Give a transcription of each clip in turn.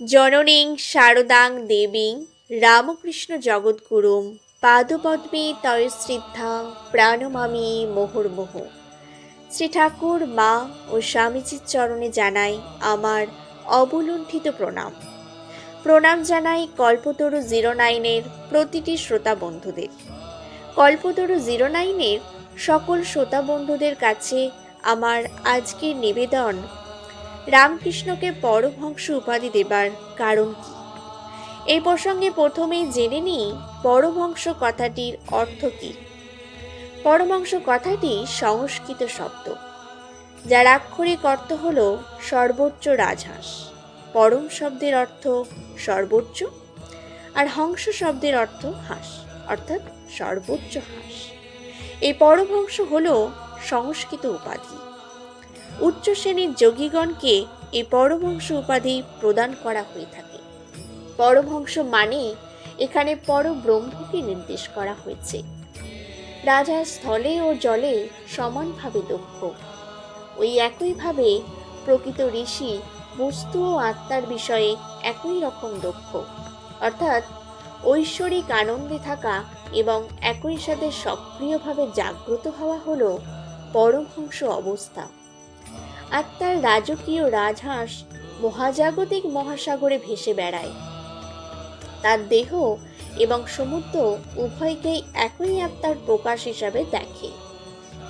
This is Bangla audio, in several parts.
জননীং শারদাং দেবীং রামকৃষ্ণ জগৎগুরুম পাদপদ্মে তয়শ্রিদ্ধা প্রাণমামি মোহর্মোহ। শ্রী ঠাকুর, মা ও স্বামীজির চরণে জানাই আমার অবলুণ্ঠিত প্রণাম। প্রণাম জানাই কল্পতরু জিরো নাইনের প্রতিটি শ্রোতা বন্ধুদের। কল্পতরু জিরো নাইনের সকল শ্রোতা বন্ধুদের কাছে আমার আজকের নিবেদন রামকৃষ্ণকে পরমহংস উপাধি দেবার কারণ কি? এই প্রসঙ্গে প্রথমেই জেনে নিই পরমহংস কথাটির অর্থ কী। পরমাংশ কথাটি সংস্কৃত শব্দ, যার আক্ষরিক অর্থ হল সর্বোচ্চ রাজহাঁস। পরম শব্দের অর্থ সর্বোচ্চ আর হংস শব্দের অর্থ হাঁস, অর্থাৎ সর্বোচ্চ হাঁস। এই পরমহংস হল সংস্কৃত উপাধি। উচ্চ শ্রেণির যোগীগণকে এই পরমহংস উপাধি প্রদান করা হয়ে থাকে। পরমহংস মানে এখানে পরব্রহ্মকে নির্দেশ করা হয়েছে। রাজা স্থলে ও জলে সমানভাবে দক্ষ। ওই একইভাবে প্রকৃত ঋষি বস্তু ও আত্মার বিষয়ে একই রকম দক্ষ। অর্থাৎ ঐশ্বরিক আনন্দে থাকা এবং একই সাথে সক্রিয়ভাবে জাগ্রত হওয়া হল পরমহংস অবস্থা। আত্মার রাজকীয় রাজহাঁস মহাজাগতিক মহাসাগরে ভেসে বেড়ায়। তার দেহ এবং সমুদ্র উভয়কেই একই আত্মার প্রকাশ হিসাবে দেখে।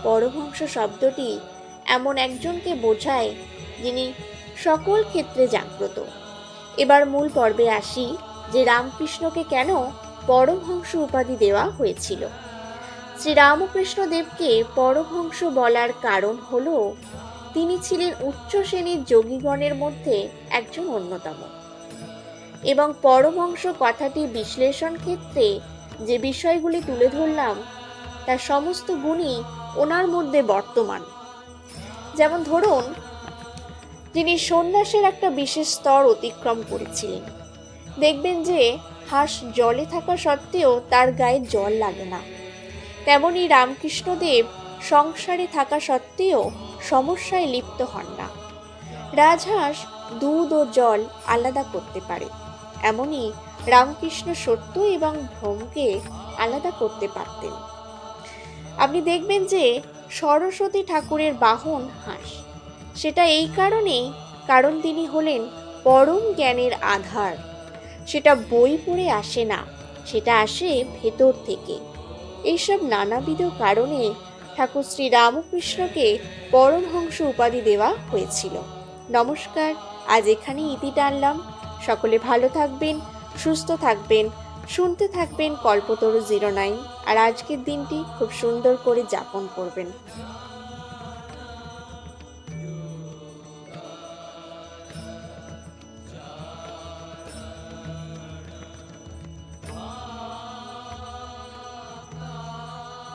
পরমহংস শব্দটি এমন একজনকে বোঝায় যিনি সকল ক্ষেত্রে জাগ্রত। এবার মূল পর্বে আসি যে রামকৃষ্ণকে কেন পরমহংস উপাধি দেওয়া হয়েছিল। শ্রী রামকৃষ্ণ দেবকে পরমহংস বলার কারণ হল তিনি ছিলেন উচ্চ শ্রেণির যোগীগণের মধ্যে একজন অন্যতম। এবং পরমংশ কথাটি বিশ্লেষণ ক্ষেত্রে যে বিষয়গুলি তুলে ধরলাম তার সমস্ত গুণই ওনার মধ্যে বর্তমান। যেমন ধরুন, যিনি সন্ন্যাসের একটা বিশেষ স্তর অতিক্রম করেছিলেন। দেখবেন যে হাঁস জলে থাকা সত্ত্বেও তার গায়ে জল লাগে না। তেমনি রামকৃষ্ণদেব সংসারে থাকা সত্ত্বেও সমস্যায় লিপ্ত হন না। রাজহাঁস দুধ ও জল আলাদা করতে পারে। এমনই রামকৃষ্ণ সত্য এবং ভ্রমকে আলাদা করতে পারতেন। আপনি দেখবেন যে সরস্বতী ঠাকুরের বাহন হাঁস। সেটা এই কারণেই কারণ তিনি হলেন পরম জ্ঞানের আধার। সেটা বই পড়ে আসে না, সেটা আসে ভেতর থেকে। এইসব নানাবিধ কারণে ঠাকুর শ্রী রামকৃষ্ণকে পরমহংস উপাধি দেওয়া হয়েছিল। নমস্কার, আজ এখানে ইতি টানলাম। সকলে ভালো থাকবেন, সুস্থ থাকবেন, শুনতে থাকবেন কল্পতরু জিরো নাইন। আর আজকের দিনটি খুব সুন্দর করে যাপন করবেন।